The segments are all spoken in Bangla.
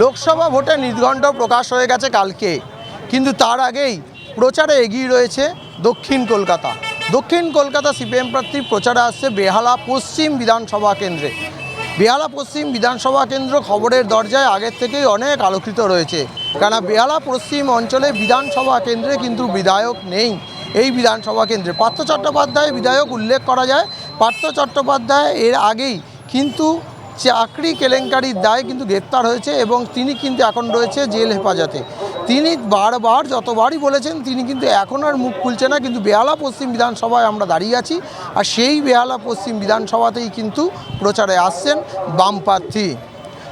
লোকসভা ভোটের নির্ঘণ্ট প্রকাশ হয়ে গেছে কালকে, কিন্তু তার আগেই প্রচারে এগিয়ে রয়েছে দক্ষিণ কলকাতা। দক্ষিণ কলকাতা সিপিএম প্রার্থী প্রচারে আসছে বেহালা পশ্চিম বিধানসভা কেন্দ্রে। বেহালা পশ্চিম বিধানসভা কেন্দ্র খবরের দরজায় আগের থেকেই অনেক আলোকিত রয়েছে। কেন বেহালা পশ্চিম অঞ্চলে বিধানসভা কেন্দ্রে কিন্তু বিধায়ক নেই। এই বিধানসভা কেন্দ্রে পার্থ চট্টোপাধ্যায় বিধায়ক উল্লেখ করা যায়। পার্থ চট্টোপাধ্যায় এর আগেই কিন্তু চাকরি কেলেঙ্কারির দায় কিন্তু গ্রেপ্তার হয়েছে এবং তিনি কিন্তু এখন রয়েছে জেল হেফাজতে। তিনি বারবার যতবারই বলেছেন, তিনি কিন্তু এখন আর মুখ খুলছে না। কিন্তু বেহালা পশ্চিম বিধানসভায় আমরা দাঁড়িয়ে আছি আর সেই বেহালা পশ্চিম বিধানসভাতেই কিন্তু প্রচারে আসছেন বাম প্রার্থী।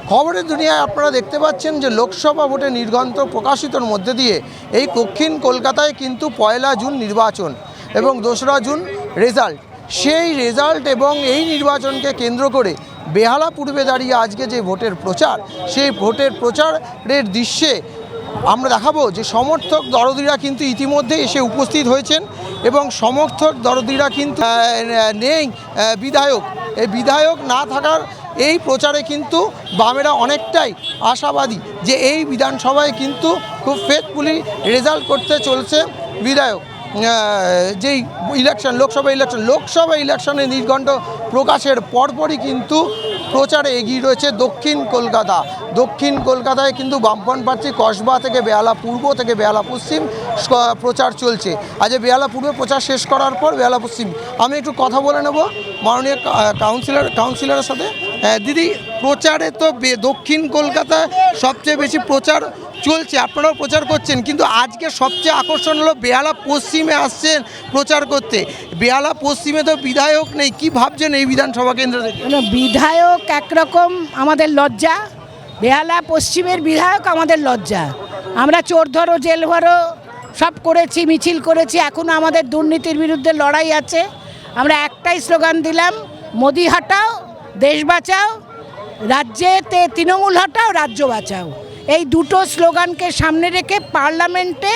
খবরের দুনিয়ায় আপনারা দেখতে পাচ্ছেন যে লোকসভা ভোটে নির্ঘণ্ট প্রকাশিতর মধ্যে দিয়ে এই দক্ষিণ কলকাতায় কিন্তু পয়লা জুন নির্বাচন এবং দোসরা জুন রেজাল্ট। সেই রেজাল্ট এবং এই নির্বাচনকে কেন্দ্র করে বেহালা পূর্বে দাঁড়িয়ে আজকে যে ভোটের প্রচার, সেই ভোটের প্রচারের দৃশ্যে আমরা দেখাবো যে সমর্থক দরদিরা কিন্তু ইতিমধ্যে এসে উপস্থিত হয়েছেন এবং সমর্থক দরদিরা কিন্তু নেই বিধায়ক। এই বিধায়ক না থাকার এই প্রচারে কিন্তু বামেরা অনেকটাই আশাবাদী যে এই বিধানসভায় কিন্তু খুব ফেথফুলি রেজাল্ট করতে চলছে বিধায়ক। যেই ইলেকশন লোকসভা ইলেকশন লোকসভা ইলেকশনে নির্ঘণ্ট প্রকাশের পরপরই কিন্তু প্রচারে এগিয়ে রয়েছে দক্ষিণ কলকাতা। দক্ষিণ কলকাতায় কিন্তু বামফ্রন্ট প্রার্থী কসবা থেকে বেহালা পূর্ব থেকে বেহালা পশ্চিম প্রচার চলছে। আজ বেহালা পূর্বে প্রচার শেষ করার পর বেহালা পশ্চিম। আমি একটু কথা বলে নেব মাননীয় কাউন্সিলর কাউন্সিলরের সাথে? দিদি, প্রচারে তো দক্ষিণ কলকাতায় সবচেয়ে বেশি প্রচার চলছে, আপনারাও প্রচার করছেন, কিন্তু আজকে সবচেয়ে আকর্ষণ হলো বেহালা পশ্চিমে আসছেন প্রচার করতে। বেহালা পশ্চিমে তো বিধায়ক নেই, কি ভাবছেন এই বিধানসভা কেন্দ্র থেকে? বিধায়ক একরকম আমাদের লজ্জা, বেহালা পশ্চিমের বিধায়ক আমাদের লজ্জা। আমরা চোর ধরো জেল ভরো সব করেছি, মিছিল করেছি এখনও আমাদের দুর্নীতির বিরুদ্ধে লড়াই আছে। আমরা একটাই স্লোগান দিলাম, মোদি হটাও দেশ বাঁচাও রাজ্যে তে তৃণমূল হটাও, রাজ্য বাঁচাও। এই দুটো স্লোগানকে সামনে রেখে পার্লামেন্টে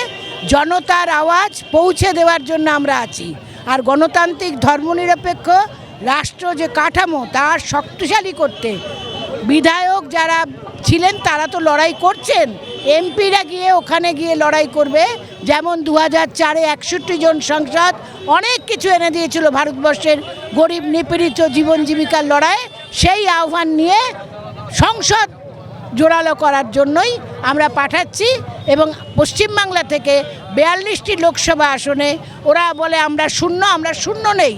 জনতার আওয়াজ পৌঁছে দেওয়ার জন্য আমরা আছি। আর গণতান্ত্রিক ধর্মনিরপেক্ষ রাষ্ট্র যে কাঠামো তার শক্তিশালী করতে বিধায়ক যারা ছিলেন, তারা তো লড়াই করছেন। এমপিরা গিয়ে ওখানে গিয়ে লড়াই করবে। যেমন দু হাজার চারে একষট্টি জন সংসদ, অনেক কিছু এনে দিয়েছিল ভারতবর্ষের গরিব নিপীড়িত জীবন জীবিকার লড়াই, সেই আহ্বান নিয়ে সংসদ জোরালো করার জন্যই আমরা পাঠাচ্ছি এবং পশ্চিমবাংলা থেকে বিয়াল্লিশটি লোকসভা আসনে ওরা বলে আমরা শূন্য আমরা শূন্য নেই।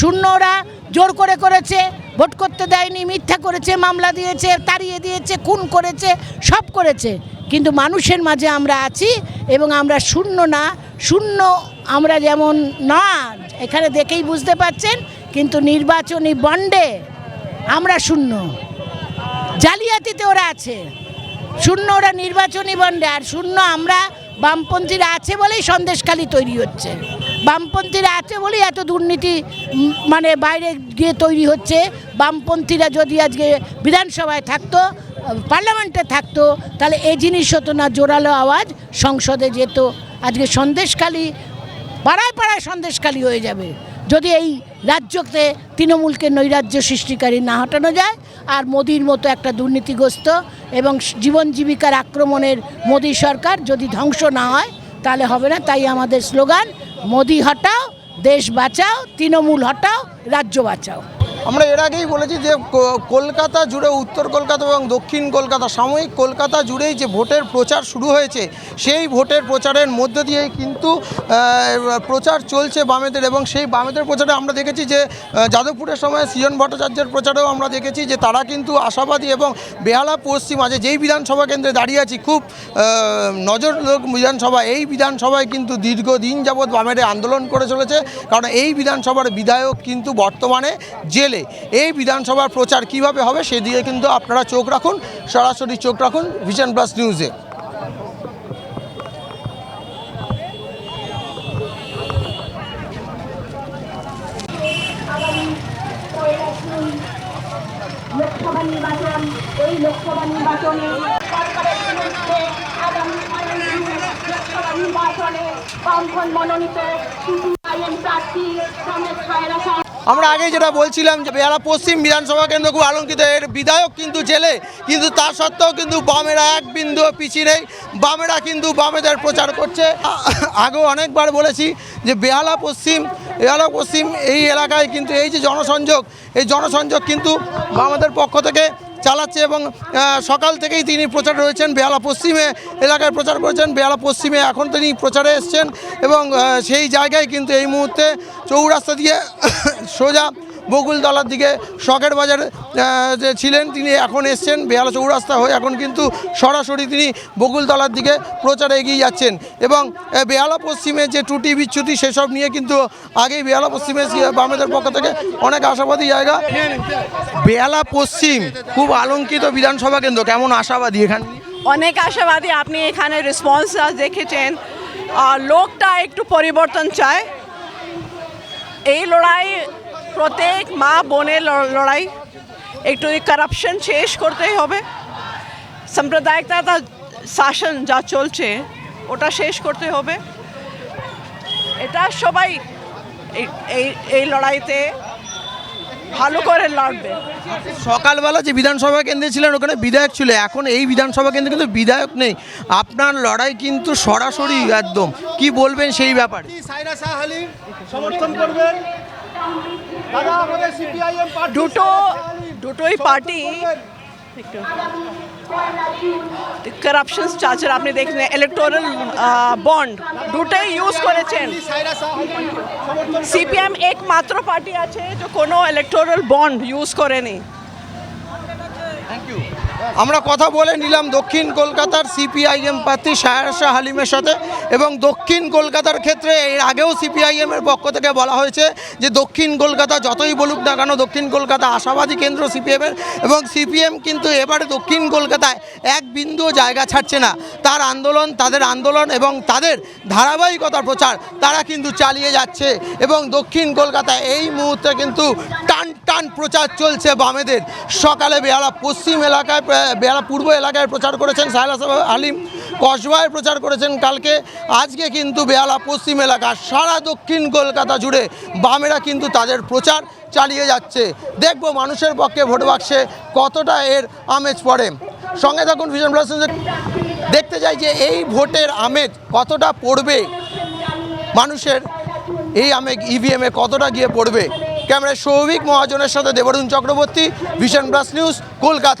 শূন্য ওরা জোর করে করেছে, ভোট করতে দেয়নি, মিথ্যা করেছে, মামলা দিয়েছে, তাড়িয়ে দিয়েছে, খুন করেছে, সব করেছে। কিন্তু মানুষের মাঝে আমরা আছি এবং আমরা শূন্য না, শূন্য আমরা যেমন না, এখানে দেখেই বুঝতে পারছেন কিন্তু নির্বাচনী বন্ডে আমরা শূন্য। জালিয়াতিতে ওরা আছে। শূন্য ওরা নির্বাচনী বন্ডে, আর শূন্য আমরা বামপন্থীরা আছে বলেই সন্দেশখালি তৈরি হচ্ছে। বামপন্থীরা আছে বলেই এত দুর্নীতি মানে বাইরে গিয়ে তৈরি হচ্ছে। বামপন্থীরা যদি আজকে বিধানসভায় থাকতো, পার্লামেন্টে থাকতো, তাহলে এই জিনিস হতো না, জোরালো আওয়াজ, সংসদে যেত। আজকে সন্দেশখালি, পাড়ায় পাড়ায় সন্দেশখালি হয়ে যাবে। যদি এই রাজ্যতে তৃণমূলকে নৈরাজ্য সৃষ্টিকারী না হটানো যায়। আর মোদির মতো একটা দুর্নীতিগ্রস্ত এবং জীবন জীবিকার আক্রমণের মোদি সরকার যদি ধ্বংস না হয়, তাহলে হবে না। তাই আমাদের স্লোগান, মোদি হটাও, দেশ বাঁচাও, তৃণমূল হটাও, রাজ্য বাঁচাও। আমরা এর আগেই বলেছি যে কলকাতা জুড়ে উত্তর কলকাতা এবং দক্ষিণ কলকাতা, সাময়িক কলকাতা জুড়েই যে ভোটের প্রচার শুরু হয়েছে, সেই ভোটের প্রচারের মধ্য দিয়েই কিন্তু প্রচার চলছে বামেদের এবং সেই বামেদের প্রচারে আমরা দেখেছি যে যাদবপুরের সময় সৃজন ভট্টাচার্যের প্রচারেও আমরা দেখেছি যে তারা কিন্তু আশাবাদী এবং বেহালা পশ্চিম আছে যেই বিধানসভা কেন্দ্রে দাঁড়িয়ে আছি, খুব নজর বিধানসভা, এই বিধানসভায় কিন্তু দীর্ঘদিন যাবৎ বামেরা আন্দোলন করে চলেছে। কারণ এই বিধানসভার বিধায়ক কিন্তু বর্তমানে জেলে এই বিধানসভার প্রচার কীভাবে হবে সেদিকে কিন্তু আপনারা চোখ রাখুন, সরাসরি চোখ রাখুন ভিশন প্লাস নিউজে লোকসভা মনোনীত প্রার্থী সায়রা শাহ আমরা আগে যেটা বলছিলাম যে বেহালা পশ্চিম বিধানসভা কেন্দ্র খুব আলঙ্কিত এর বিধায়ক কিন্তু জেলে, কিন্তু তা সত্ত্বেও কিন্তু বামেরা এক বিন্দু পিছিয়ে নেই। বামেরা কিন্তু বামেদের প্রচার করছে। আগেও অনেকবার বলেছি যে বেহালা পশ্চিম বেহালা পশ্চিম এই এলাকায় কিন্তু এই যে জনসংযোগ, এই জনসংযোগ কিন্তু বামেদের পক্ষ থেকে চালাচ্ছে এবং সকাল থেকেই তিনি প্রচার রয়েছেন বেহালা পশ্চিমে এলাকায় প্রচার করেছেন বেহালা পশ্চিমে। এখন তিনি প্রচারে এসছেন এবং সেই জায়গায় কিন্তু এই মুহূর্তে চৌরাস্তা দিয়ে সোজা বকুলতলার দিকে শখের বাজার যে ছিলেন, তিনি এখন এসছেন বেহালা চৌরাস্তা হয়ে। এখন কিন্তু সরাসরি তিনি বকুলতলার দিকে প্রচারে এগিয়ে যাচ্ছেন। এবং বেহালা পশ্চিমে যে ত্রুটি বিচ্যুতি, সেসব নিয়ে কিন্তু আগেই বেহালা পশ্চিমে বামেদের পক্ষ থেকে অনেক আশাবাদী জায়গা। বেহালা পশ্চিম, খুব আলঙ্কিত বিধানসভা কেন্দ্র। কেমন আশাবাদী এখানে? অনেক আশাবাদী আপনি এখানে রেসপন্স দেখেছেন। লোকটা একটু পরিবর্তন চায়। এই লড়াই প্রত্যেক মা বোনের ল- লড়াই একটু কারাপশন শেষ করতেই হবে সাম্প্রদায়িকতা শাসন যা চলছে ওটা শেষ করতে হবে। এটা সবাই এই- এই এই লড়াইতে ভালো করে লড়বে। সকালবেলা যে বিধানসভা কেন্দ্রে ছিলেন ওখানে বিধায়ক ছিল এখন এই বিধানসভা কেন্দ্রে কিন্তু বিধায়ক নেই। আপনার লড়াই কিন্তু সরাসরি একদম। কি বলবেন সেই ব্যাপারে? সমর্থন করবেন। দুটো দুটোই পার্টি। করাপশন চার্জার আপনি দেখলেন ইলেকটোরাল বন্ড দুটোই ইউজ করেছেন। সিপিএম একমাত্র পার্টি আছে যে কোনো ইলেকটোরাল বন্ড ইউজ করেনি। আমরা কথা বলে নিলাম দক্ষিণ কলকাতার সিপিআইএম প্রার্থী সায়ার শাহ হালিমের সাথে এবং দক্ষিণ কলকাতার ক্ষেত্রে এর আগেও সিপিআইএমের পক্ষ থেকে বলা হয়েছে যে দক্ষিণ কলকাতা যতই বলুক না কেন দক্ষিণ কলকাতা আশাবাদী কেন্দ্র সিপিএমের এবং সিপিএম কিন্তু এবারে দক্ষিণ কলকাতায় এক বিন্দুও জায়গা ছাড়ছে না। তার আন্দোলন, তাদের আন্দোলন এবং তাদের ধারাবাহিকতা প্রচার তারা কিন্তু চালিয়ে যাচ্ছে এবং দক্ষিণ কলকাতায় এই মুহূর্তে কিন্তু টান টান প্রচার চলছে বামেদের। সকালে বেহালা পশ্চিম এলাকায় বেহালা পূর্ব এলাকায় প্রচার করেছেন সাহেলা আলিম, কসবায় প্রচার করেছেন কালকে। আজকে কিন্তু বেহালা পশ্চিম এলাকা সারা দক্ষিণ কলকাতা জুড়ে বামেরা কিন্তু তাদের প্রচার চালিয়ে যাচ্ছে। দেখব মানুষের পক্ষে ভোট বাক্সে কতটা এর আমেজ পড়ে। সঙ্গে থাকুন ভিজন প্লাস দেখতে চাই যে এই ভোটের আমেজ কতটা পড়বে। মানুষের এই আমেজ ইভিএমে কতটা গিয়ে পড়বে। ক্যামেরায় সৌভিক মহাজনের সাথে Debarun Chakraborty vision plus news Kolkata.